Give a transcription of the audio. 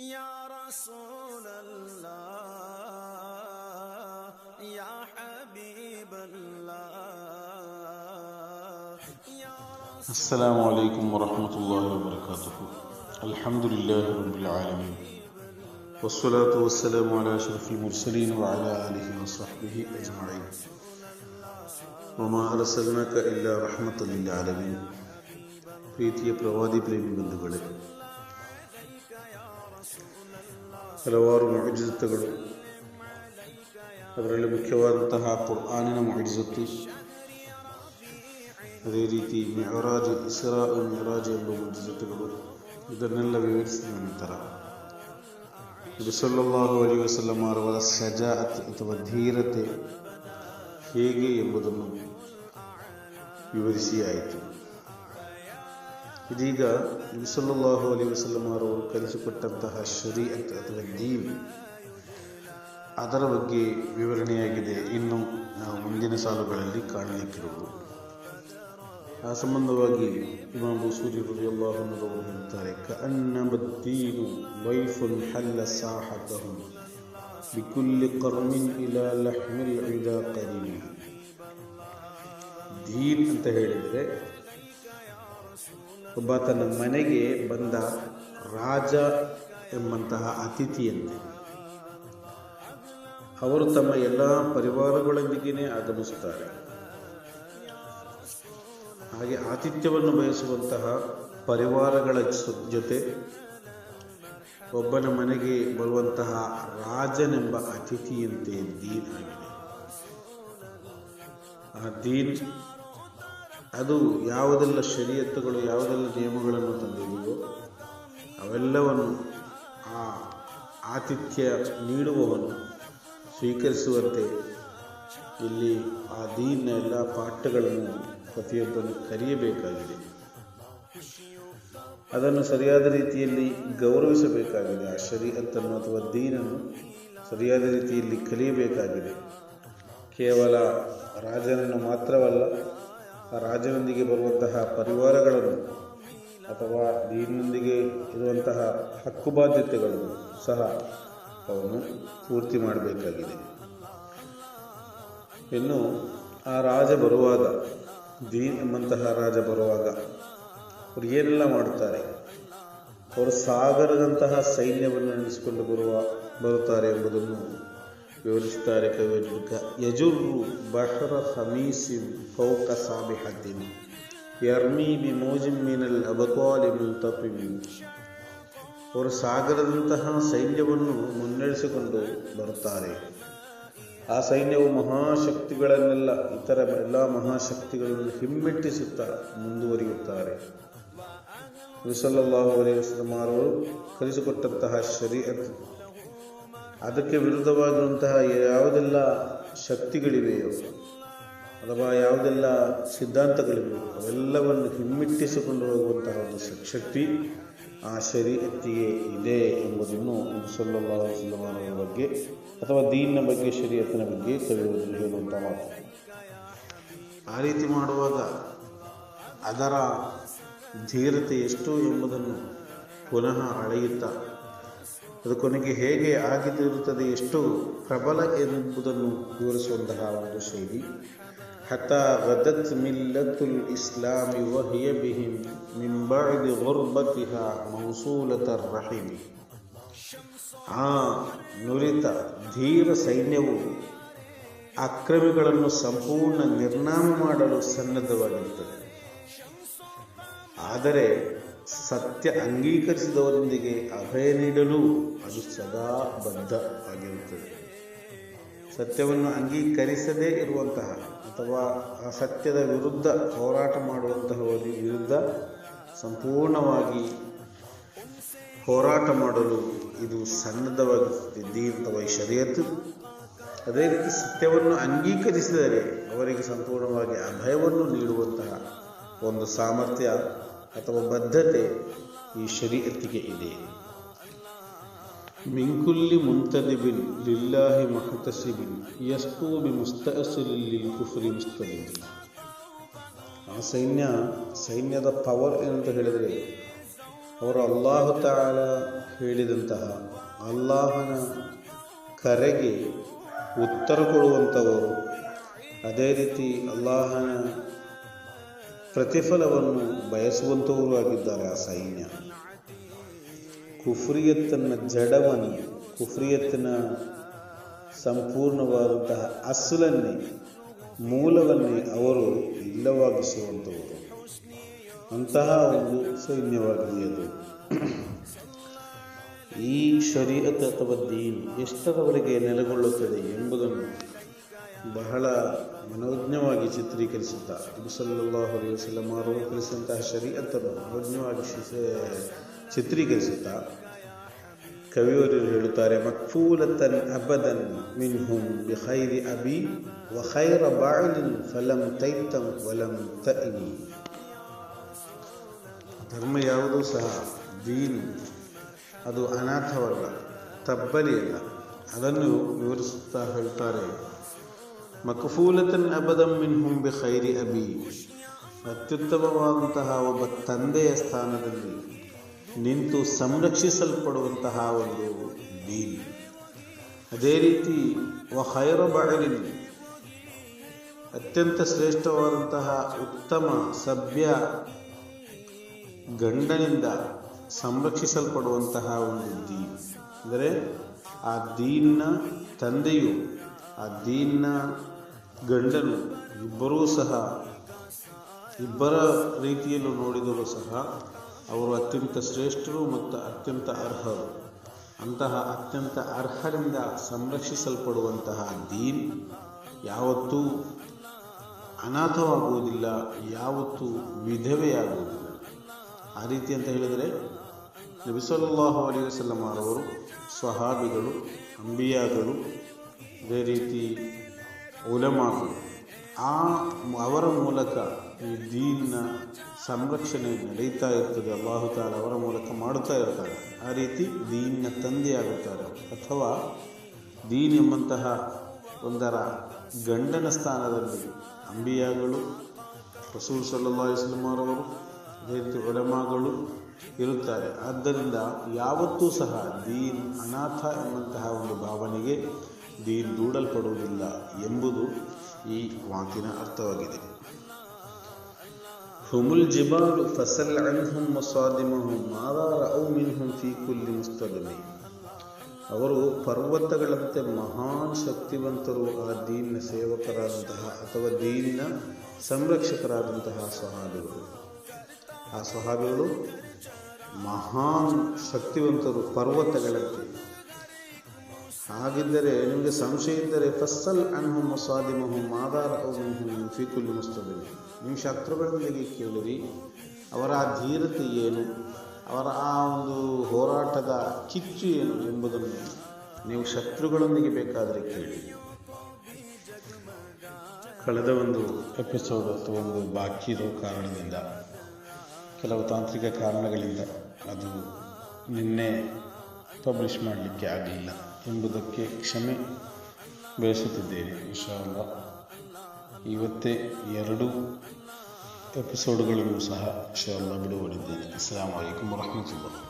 يا رسول الله يا حبيب الله. يا رسول السلام عليكم ورحمة الله وبركاته. الحمد لله رب العالمين. والصلاة والسلام على أشرف المرسلين وعلى آله وصحبه أجمعين. وما أرسلناك إلا رحمة للعالمين. പ്രീതിയ പ്രവാദി من ബന്ധുക്കളെ ಹಲವಾರು ಮುಜಿಜತ್ತುಗಳು ಅದರಲ್ಲಿ ಮುಖ್ಯವಾದಂತಹ ಕುರ್ಆನಿನ ಮುಜಿಜತ್ತು ಅದೇ ರೀತಿ ಮೆಹರಾಜ್ ಇಸ್ರಾ ಮೆಹರಾಜ್ ಎಂಬ ಮುಜಿಜತ್ತುಗಳು ಇದನ್ನೆಲ್ಲ ವಿವರಿಸಿದ ನಂತರ ನಬಿ ಸಲ್ಲಲ್ಲಾಹು ಅಲಿ ವಸಲ್ಲಂ ಅವರ ಸಜಾಅತ್ ಅಥವಾ ಧೀರತೆ ಹೇಗೆ ಎಂಬುದನ್ನು ವಿವರಿಸಿ ಆಯಿತು ಇದೀಗ ಸಲ್ಲಲ್ಲಾಹು ಅಲಿ ವಸಲ್ಲಂ ಅವರು ಕಲಿಸಿಕೊಟ್ಟಂತಹ ಶರೀಅತ್ ಅಥವಾ ದೀನ್, ಅದರ ಬಗ್ಗೆ ವಿವರಣೆಯಾಗಿದೆ ಇನ್ನು ನಾವು ಮುಂದಿನ ಸಾಲುಗಳಲ್ಲಿ ಕಾಣಲಿಕ್ಕಿರುವುದು. ಆ ಸಂಬಂಧವಾಗಿ ಇಮಾಮ್ ಬೂಸೂರಿ ರಲಿಯಲ್ಲಾಹುನವರು ಹೇಳ್ತಾರೆ ಕಅನ್ನಮದ್ದೀನು ವೈಫುನ್ ಹಲ್ಲ ಸಾಹತಹು ಬಿಕುಲ್ಲಿ ಕರ್ಮಿನ್ ಇಲಾ ಲಹ್ಮಿಲ್ ಇದ ದೀನ್ ಅಂತ ಹೇಳಿದರೆ ಒಬ್ಬ ತನ್ನ ಮನೆಗೆ ಬಂದ ರಾಜ ಎಂಬಂತಹ ಅತಿಥಿಯಂತೆ. ಅವರು ತಮ್ಮ ಎಲ್ಲ ಪರಿವಾರಗಳೊಂದಿಗೆ ಆಗಮಿಸುತ್ತಾರೆ. ಹಾಗೆ ಆತಿಥ್ಯವನ್ನು ಬಯಸುವಂತಹ ಪರಿವಾರಗಳ ಜೊತೆ ಒಬ್ಬನ ಮನೆಗೆ ಬರುವಂತಹ ರಾಜನೆಂಬ ಅತಿಥಿಯಂತೆ ದೀನ್ ಆಗಿದೆ. ಆ ದೀನ್ ಅದು ಯಾವುದೆಲ್ಲ ಶರೀಯತ್ತುಗಳು, ಯಾವುದೆಲ್ಲ ನಿಯಮಗಳನ್ನು ತಂದಿದೆಯೋ ಅವೆಲ್ಲವನ್ನು ಆ ಆತಿಥ್ಯ ನೀಡುವವನು ಸ್ವೀಕರಿಸುವಂತೆ ಇಲ್ಲಿ ಆ ದೀನ ಎಲ್ಲ ಪಾಠಗಳನ್ನು ಪ್ರತಿಯೊಬ್ಬನು ಕಲಿಯಬೇಕಾಗಿದೆ ಅದನ್ನು ಸರಿಯಾದ ರೀತಿಯಲ್ಲಿ ಗೌರವಿಸಬೇಕಾಗಿದೆ. ಆ ಶರೀಹತ್ತನ್ನು ಅಥವಾ ದೀನನ್ನು ಸರಿಯಾದ ರೀತಿಯಲ್ಲಿ ಕಲಿಯಬೇಕಾಗಿದೆ. ಕೇವಲ ರಾಜನನ್ನು ಮಾತ್ರವಲ್ಲ ರಾಜನೊಂದಿಗೆ ಬರುವಂತಹ ಪರಿವಾರಗಳನ್ನು ಅಥವಾ ದೀನಿನೊಂದಿಗೆ ಇರುವಂತಹ ಹಕ್ಕು ಬಾಧ್ಯತೆಗಳನ್ನು ಸಹ ಅವನು ಪೂರ್ತಿ ಮಾಡಬೇಕಾಗಿದೆ. ಇನ್ನು ಆ ರಾಜ ಬರುವಾಗ, ದೀನ್ ಎಂಬಂತಹ ರಾಜ ಬರುವಾಗ ಅವರು ಏನೆಲ್ಲ ಮಾಡುತ್ತಾರೆ? ಅವರು ಸಾಗರದಂತಹ ಸೈನ್ಯವನ್ನು ನೆನೆಸಿಕೊಂಡು ಬರುವ, ಬರುತ್ತಾರೆ ಎಂಬುದನ್ನು ವಿವರಿಸುತ್ತಾರೆ ದುರ್ಗ ಯಜುರ್ರು ಬಹ್ರ ಹಮೀಸಿ ಫೌಕ ಸಾಬಿಹತಿನ್ ಯರ್ಮಿ ಬಿ ಮೋಜಿಮ್ಮಿನಲ್ ಅಬಕಾಲಿ ಮುಲ್ತಪಿಮಿನ್ ಅವರು ಸಾಗರದಂತಹ ಸೈನ್ಯವನ್ನು ಮುನ್ನಡೆಸಿಕೊಂಡು ಬರುತ್ತಾರೆ. ಆ ಸೈನ್ಯವು ಮಹಾಶಕ್ತಿಗಳನ್ನೆಲ್ಲ, ಇತರ ಎಲ್ಲ ಮಹಾಶಕ್ತಿಗಳನ್ನು ಹಿಮ್ಮೆಟ್ಟಿಸುತ್ತಾ ಮುಂದುವರಿಯುತ್ತಾರೆ. ವಿಸಲ್ಲಾಹು ಅಲೈಹಿ ವಸಲ್ಲಂ ಕಲಿಸಿಕೊಟ್ಟಂತಹ ಶರೀಅತ್ ಅದಕ್ಕೆ ವಿರುದ್ಧವಾಗಿರುವಂತಹ ಯಾವುದೆಲ್ಲ ಶಕ್ತಿಗಳಿವೆಯೋ ಅಥವಾ ಯಾವುದೆಲ್ಲ ಸಿದ್ಧಾಂತಗಳಿವೆಯೋ ಅವೆಲ್ಲವನ್ನು ಹಿಮ್ಮೆಟ್ಟಿಸಿಕೊಂಡು ಹೋಗುವಂತಹ ಒಂದು ಶಕ್ತಿ ಆ ಶರೀರತ್ತಿಗೆ ಇದೆ ಎಂಬುದನ್ನು ವಸಲ್ಲಂ ಅವರ ಬಗ್ಗೆ ಅಥವಾ ದೀನ್ನ ಬಗ್ಗೆ ಶರೀರತ್ತಿನ ಬಗ್ಗೆ ಕಲಿಯುವುದನ್ನು ಹೇಳುವಂಥ ಮಾತು. ಆ ರೀತಿ ಮಾಡುವಾಗ ಅದರ ಧೀರತೆ ಎಷ್ಟು ಎಂಬುದನ್ನು ಪುನಃ ಅಳೆಯುತ್ತಾ ಅದು ಕೊನೆಗೆ ಹೇಗೆ ಆಗಿದಿರುತ್ತದೆ, ಎಷ್ಟು ಪ್ರಬಲ ಎಂಬುದನ್ನು ವಿವರಿಸುವಂತಹ ಒಂದು ಶೈಲಿ. ಹತಾ ಗದತ್ ಮಿಲ್ಲತುಲ್ ಇಸ್ಲಾಮಿ ವಹಿಯ ಬಿಹಿಂ ಬಅದಿ ಗುರ್ಬತಿಹಾ ಮೌಸೂಲತ ರಹಿಮಿ ಆ ನುರಿತ ಧೀರ ಸೈನ್ಯವು ಅಕ್ರಮಿಗಳನ್ನು ಸಂಪೂರ್ಣ ನಿರ್ನಾಮ ಮಾಡಲು ಸನ್ನದ್ಧವಾಗಿರುತ್ತದೆ. ಆದರೆ ಸತ್ಯ ಅಂಗೀಕರಿಸಿದವರೊಂದಿಗೆ ಅಭಯ ನೀಡಲು ಅದು ಸದಾ ಬದ್ಧ ಆಗಿರುತ್ತದೆ. ಸತ್ಯವನ್ನು ಅಂಗೀಕರಿಸದೇ ಇರುವಂತಹ ಅಥವಾ ಆ ಸತ್ಯದ ವಿರುದ್ಧ ಹೋರಾಟ ಮಾಡುವಂತಹವರ ವಿರುದ್ಧ ಸಂಪೂರ್ಣವಾಗಿ ಹೋರಾಟ ಮಾಡಲು ಇದು ಸನ್ನದ್ಧವಾಗಿರುತ್ತದೆ ದೀರ್ಘ ಶರೀಯತ್ತು ಅದೇ ರೀತಿ ಸತ್ಯವನ್ನು ಅಂಗೀಕರಿಸಿದರೆ ಅವರಿಗೆ ಸಂಪೂರ್ಣವಾಗಿ ಅಭಯವನ್ನು ನೀಡುವಂತಹ ಒಂದು ಸಾಮರ್ಥ್ಯ ಅಥವಾ ಬದ್ಧತೆ ಈ ಶರೀರತಿಗೆ ಇದೆ. ಮಿಂಕುಲ್ಲಿ ಮುಂತದಿಬಿನ್ ಲಿಲ್ಲಾಹಿ ಮಹತಸಿಬಿನ್ ಎಷ್ಟು ಬಿ ಮುಸ್ತಅಸಿಲಿಲ್ ಲಿಲ್ಲಿ ಕುಫ್ರಿ ಮುಸ್ತಲಿಲ್ ಆ ಸೈನ್ಯ ಸೈನ್ಯದ ಪವರ್ ಏನಂತ ಹೇಳಿದರೆ, ಅವರು ಅಲ್ಲಾಹು ತಾಲ ಹೇಳಿದಂತಹ ಅಲ್ಲಾಹನ ಕರೆಗೆ ಉತ್ತರ ಕೊಡುವಂಥವರು, ಅದೇ ರೀತಿ ಅಲ್ಲಾಹನ ಪ್ರತಿಫಲವನ್ನು ಬಯಸುವಂಥವರು ಆಗಿದ್ದಾರೆ ಆ ಸೈನ್ಯ. ಕುಫ್ರಿಯತ್ತನ ಜಡವನ್ನು, ಕುಫ್ರಿಯತ್ತಿನ ಸಂಪೂರ್ಣವಾದಂತಹ ಅಸಲನ್ನೇ, ಮೂಲವನ್ನೇ ಅವರು ಇಲ್ಲವಾಗಿಸುವಂಥವರು. ಅಂತಹ ಒಂದು ಸೈನ್ಯವಾಗಿದೆ ಅದು ಈ ಶರೀಅತ್ ಅಥವಾ ದೀನ್ ಎಷ್ಟರವರೆಗೆ ನೆಲೆಗೊಳ್ಳುತ್ತದೆ ಎಂಬುದನ್ನು ಬಹಳ ಮನೋಜ್ಞವಾಗಿ ಚಿತ್ರೀಕರಿಸುತ್ತಾ. ನಬಿಸಲ್ಲಾಹು ಅಲೈಹಿ ವಸಲ್ಲಂ ಅವರು ಕಲಿಸಿದಂತಹ ಶರೀಅತ್ತನ್ನು ಮನೋಜ್ಞವಾಗಿ ಚಿತ್ರೀಕರಿಸುತ್ತ. ಕವಿಯವರು ಹೇಳುತ್ತಾರೆ, ಮಕ್ಫೂಲತನ್ ಅಬದನ್ ಮಿನ್ಹುಂ ಬಿಖೈರಿ ಅಬಿ ವ ಖೈರ ಬಾಳಿನ್ ಫಲಂ ತೈತಂ ವಲಂ ತಇನಿ ಧರ್ಮ ಯಾವುದೂ ಸಹ ದೀನ್, ಅದು ಅನಾಥವಲ್ಲ, ತಬ್ಬಲಿಯಲ್ಲ. ಅದನ್ನು ವಿವರಿಸುತ್ತಾ ಹೇಳ್ತಾರೆ ಮಕಫೂಲತನ್ ಅಬದಂ ಮಿನ್ಹುಂ ಬಿ ಖೈರಿ ಅಬಿ. ಅತ್ಯುತ್ತಮವಾದಂತಹ ಒಬ್ಬ ತಂದೆಯ ಸ್ಥಾನದಲ್ಲಿ ನಿಂತು ಸಂರಕ್ಷಿಸಲ್ಪಡುವಂತಹ ಒಂದು ದೀನ್. ಅದೇ ರೀತಿ ವ ಖೈರ ಬಾಳಿನ್ ಅತ್ಯಂತ ಶ್ರೇಷ್ಠವಾದಂತಹ ಉತ್ತಮ ಸಭ್ಯ ಗಂಡನಿಂದ ಸಂರಕ್ಷಿಸಲ್ಪಡುವಂತಹ ಒಂದು ದೀನ್. ಅಂದರೆ ಆ ದೀನ್ನ ತಂದೆಯು, ಆ ದೀನ್ನ ಗಂಡನು ಇಬ್ಬರೂ ಸಹ ಇಬ್ಬರ ರೀತಿಯಲ್ಲೂ ನೋಡಿದರೂ ಸಹ ಅವರು ಅತ್ಯಂತ ಶ್ರೇಷ್ಠರು ಮತ್ತು ಅತ್ಯಂತ ಅರ್ಹರು. ಅಂತಹ ಅತ್ಯಂತ ಅರ್ಹರಿಂದ ಸಂರಕ್ಷಿಸಲ್ಪಡುವಂತಹ ದೀನ್ ಯಾವತ್ತೂ ಅನಾಥವಾಗುವುದಿಲ್ಲ, ಯಾವತ್ತೂ ವಿಧವೆಯಾಗುವುದಿಲ್ಲ. ಆ ರೀತಿ ಅಂತ ಹೇಳಿದರೆ ನಬಿಸಲ್ಲಾಹು ಅಲಿ ಅವರವರು ಸ್ವಹಾಬಿಗಳು ಅಂಬಿಯಾಗಳು, ಅದೇ ರೀತಿ ಉಲಮಾಗಳು ಆ ಅವರ ಮೂಲಕ ಈ ದೀನ್ನ ಸಂರಕ್ಷಣೆ ನಡೀತಾ ಇರ್ತದೆ. ಅಲ್ಲಾಹು ತಾಲ ಅವರ ಮೂಲಕ ಮಾಡುತ್ತಾ ಇರ್ತಾರೆ. ಆ ರೀತಿ ದೀನ್ನ ತಂದೆಯಾಗುತ್ತಾರೆ. ಅಥವಾ ದೀನ್ ಎಂಬಂತಹ ಒಂದರ ಗಂಡನ ಸ್ಥಾನದಲ್ಲಿ ಅಂಬಿಯಾಗಳು, ರಸೂಲ್ ಸಲ್ಲಾ ವಸಲಂ ಅವರವರು, ಅದೇ ರೀತಿ ಒಡಮಾಗಳು ಇರುತ್ತಾರೆ. ಆದ್ದರಿಂದ ಯಾವತ್ತೂ ಸಹ ದೀನ್ ಅನಾಥ ಎಂಬಂತಹ ಒಂದು ಭಾವನೆಗೆ ದೂಡಲ್ಪಡುವುದಿಲ್ಲ ಎಂಬುದು ಈ ಮಾತಿನ ಅರ್ಥವಾಗಿದೆ. ಹುಮುಲ್ ಜಿಬಾಲು ಫಸಲ್ ಅನ್ಹುಂ ಮಸಾದಿಮಹುಂ ಮಾದಾರ ಔ ಮಿನ್ಹುಂ ಫೀ ಕುಲ್ಲಿ ಅವರು ಪರ್ವತಗಳಂತೆ ಮಹಾನ್ ಶಕ್ತಿವಂತರು ಆ ದೀನ್ನ ಸೇವಕರಾದಂತಹ ಅಥವಾ ದೀನಿನ ಸಂರಕ್ಷಕರಾದಂತಹ ಸ್ವಹಾಬಿಗಳು. ಆ ಸ್ವಹಾಬಿಗಳು ಮಹಾನ್ ಶಕ್ತಿವಂತರು ಪರ್ವತಗಳಂತೆ. ಹಾಗಿದ್ದರೆ ನಿಮಗೆ ಸಂಶಯ ಇದ್ದರೆ ಫಸ್ಸಲ್ ಅನ್ಹು ಮಸಾದಿಮಹು ಮಾದಾರ ಫೀಕುಲ್ ಮುಸ್ತದಲ್ಲಿ ನೀವು ಶತ್ರುಗಳೊಂದಿಗೆ ಕೇಳಿರಿ, ಅವರ ಧೀರತೆ ಏನು, ಅವರ ಆ ಒಂದು ಹೋರಾಟದ ಕಿಚ್ಚು ಏನು ಎಂಬುದನ್ನು ನೀವು ಶತ್ರುಗಳೊಂದಿಗೆ ಬೇಕಾದರೆ ಕೇಳಿ. ಕಳೆದ ಒಂದು ಎಪಿಸೋಡ್ ಅಥವಾ ಒಂದು ಬಾಕಿ ಇರೋ ಕಾರಣದಿಂದ, ಕೆಲವು ತಾಂತ್ರಿಕ ಕಾರಣಗಳಿಂದ ಅದು ನಿನ್ನೆ ಪಬ್ಲಿಷ್ ಮಾಡಲಿಕ್ಕೆ ಆಗಲಿಲ್ಲ ಎಂಬುದಕ್ಕೆ ಕ್ಷಮೆ ಬಯಸುತ್ತಿದ್ದೇನೆ ವಿಶಾಲ ಇವತ್ತೇ ಎರಡು ಎಪಿಸೋಡ್ಗಳನ್ನು ಸಹ ಇನ್ಶಾಲ್ಲ ಬಿಡುಗಡಿದ್ದೇನೆ ಅಸ್ಸಾಂ ವಲೈಕುಮ್ ವರಹಮತುಲ್ಲಾಹ.